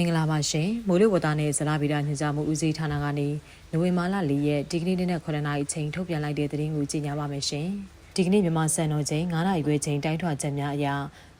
င်္ဂလာပါရှင်မိုးလေဝသနဲ့ဇလာဗီဒညွှန်ကြားမှုဦးစီးဌာနကနေနိုဝင်ဘာလ၄ရက်ဒီကနေ့နေ့နဲ့9နာရီချိန်ထုတ်ပြန်လိုက်တဲ့သတင်းကိုကြီးညာပါမယ်ရှင်ဒီကနေ့မြန်မာစံတော်ချိန်9နာရီခွဲချိန်တိုင်းထွာချက်များအရာ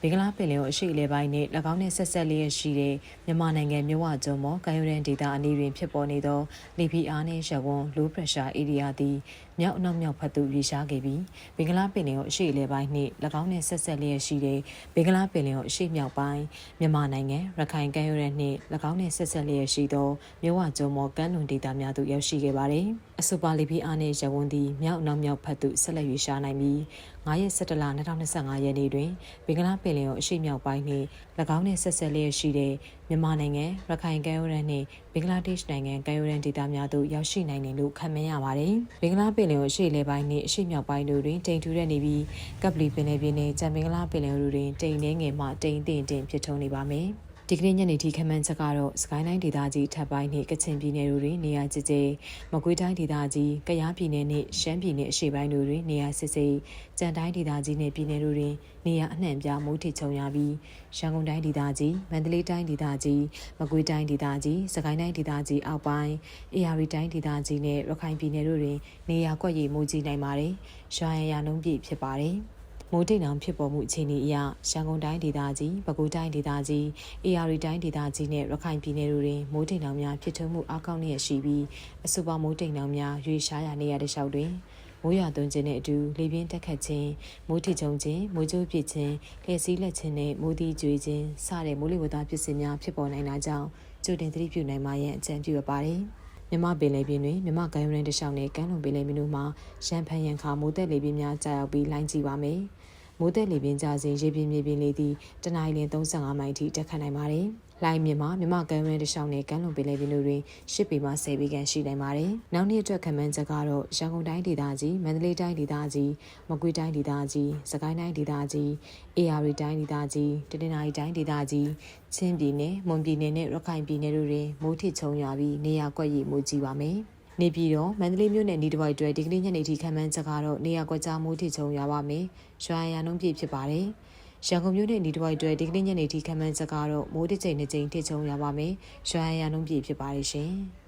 မင်္ဂလာပင်လယ်ကိုအရှိအလဲပိုင်းနဲ့၎င်းနဲ့ဆက်ဆက်လျက်ရှိတဲ့မြန်မာနိုင်ငံမြဝကျုံမော်ကမ်းရိုးတန်းဒေသအနီးတွင်ဖြစ်ပေါ်နေသောလေပြင်းအားနှင့်ရဝန်း low pressure area သည်မြောက်အနောက်မြောက်ဖက်သို့ရွေ့ရှားခဲ့ပြီးမင်္ဂလာပင်လယ်ကိုအရှိအလဲပိုင်းနှင့်၎င်းနဲ့ဆက်ဆက်လျက်ရှိတဲ့မင်္ဂလာပင်လယ်ကိုအရှိမြောက်ပိုင်းမြန်မာနိုင်ငံရခိုင်ကမ်းရိုးတန်းနှင့်၎င်းနဲ့ဆက်ဆက်လျက်ရှိသောမြဝကျုံမော်ကမ်းလွန်ဒေသများသို့ရောက်ရှိခဲ့ပါသည် အဆိုပါလေပြင်းအားနှင့်ရဝန်းသည်မြောက်အနောက်မြောက်ဖက်သို့ဆက်လက်ရွေ့ရှားနိုင်ပြီး9ရက်17လ2025ရက်နေ့တွင်မင်္ဂလာပင်လယ်ကိုအရှိမြောက်ပိုင်းနှင့်၎င်းနှင့်ဆက်ဆက်လျက်ရှိတဲ့မြန်မာနိုင်ငံရခိုင်ကမ်းရိုးတန်းနှင့်ဘင်္ဂလားဒေ့ရှ်နိုင်ငံကမ်းရိုးတန်းဒေသများသို့ရောက်ရှိနိုင်တယ်လို့ခန့်မှန်းရပါတယ်။ဘင်္ဂလားပင်လယ်ကိုအရှိလေပိုင်းနှင့်အရှိမြောက်ပိုင်းတို့တွင်တိမ်ထူတဲ့နေပြီးကပ်ပလီပင်လယ်ပြင်နှင့်ကြံဘင်္ဂလားပင်လယ်တို့တွင်တိမ်နှင်းငယ်မှတိမ်တင်တင်ဖြစ်ထုံနေပါမယ်။ ဒီကနေ့ညနေထိခမန်းချက်ကတော့စကိုင်းတိုင်းဒေသကြီးထပ်ပိုင်းနှင့်ကချင်ပြည်နယ်တို့တွင်နေရာကျကျမကွေးတိုင်းဒေသကြီးကယားပြည်နယ်နှင့်ရှမ်းပြည်နယ်အရှေ့ပိုင်းတို့တွင်နေရာစစ်စစ်ကြံတိုင်းဒေသကြီးနှင့်ပြည်နယ်တို့တွင်နေရာအနှံ့ပြမိုးထစ်ချုံရပြီးရန်ကုန်တိုင်းဒေသကြီးမန္တလေးတိုင်းဒေသကြီးမကွေးတိုင်းဒေသကြီးစကိုင်းတိုင်းဒေသကြီးအောက်ပိုင်းအေရရီတိုင်းဒေသကြီးနှင့်ရခိုင်ပြည်နယ်တို့တွင်နေရာကွက်ရည်မိုးကြီးနိုင်ပါတယ်။ရွာရန်ရနှုံးပြည့်ဖြစ်ပါတယ်။ မိုးတိမ်အောင်ဖြစ်ပေါ်မှုအခြေအနေအရရန်ကုန်တိုင်းဒေသကြီးပဲခူးတိုင်းဒေသကြီးအေရရီတိုင်းဒေသကြီးနဲ့ရခိုင်ပြည်နယ်တို့တွင်မိုးတိမ်အောင်များဖြစ်ထွန်းမှုအကောင့်လျက်ရှိပြီးအဆိုပါမိုးတိမ်အောင်များရွေရှားရာနေရာတစ်လျှောက်တွင်မိုးရွာသွန်းခြင်းနဲ့အတူလေပြင်းတက်ခတ်ခြင်းမိုးထချုံခြင်းမိုးကြိုးပစ်ခြင်းလျှက်စီးလက်ခြင်းနဲ့မိုးသီးကြွေခြင်းစတဲ့မိုးလေဝသပစ္စည်းများဖြစ်ပေါ်နိုင်တာကြောင့်ကြိုတင်သတိပြုနိုင်မှရန်အကြံပြုရပါတယ်မြမပင်လေပြင်းတွင်မြမကမ်းရိုးတန်းတစ်လျှောက်နဲ့ကမ်းလွန်ပင်လေပြင်းတို့မှာရန်ဖန်ရန်ခါမိုးသက်လေပြင်းများကြာရောက်ပြီးလိုင်းကြည့်ပါမယ်။ မိုးသက်လေပြင်းကြစဉ်ရေပြင်းမြေပြင်းလေးသည်တနင်္လာနေ့35မိုင်ထိတက်ခတ်နိုင်ပါတယ်။လိုင်းမြမှာမြမကမ်းရင်းတစ်လျှောက်နဲ့ကမ်းလွန်ပင်လယ်ပြင်တို့တွင်10ပေမှ10ပေခန့်ရှိနိုင်ပါတယ်။နောက်နေ့အတွက်ခံမှန်းချက်ကတော့ရန်ကုန်တိုင်းဒေသကြီးမန္တလေးတိုင်းဒေသကြီးမကွေးတိုင်းဒေသကြီးစကိုင်းတိုင်းဒေသကြီးအေရရီတိုင်းဒေသကြီးတနင်္လာရီတိုင်းဒေသကြီးချင်းပြည်နယ်မွန်ပြည်နယ်နဲ့ရခိုင်ပြည်နယ်တို့တွင်မိုးထစ်ချုံရွာပြီးနေရာကွက်ရည်မိုးကြီးပါမယ်။ နေပြည်တော်မန္တလေးမြို့နယ်နေတဝိုက်တွဲဒီကနေ့ညနေထိခံမှန်းချက်ကတော့နေရာကွက်ကြားမိုးထိချုံရပါမယ်။ရွာရံနှုံးပြည့်ဖြစ်ပါတယ်။ရန်ကုန်မြို့နယ်နေတဝိုက်တွဲဒီကနေ့ညနေထိခံမှန်းချက်ကတော့မိုးတစ်ချိန်နှစ်ချိန်ထိချုံရပါမယ်။ရွာရံနှုံးပြည့်ဖြစ်ပါတယ်ရှင်။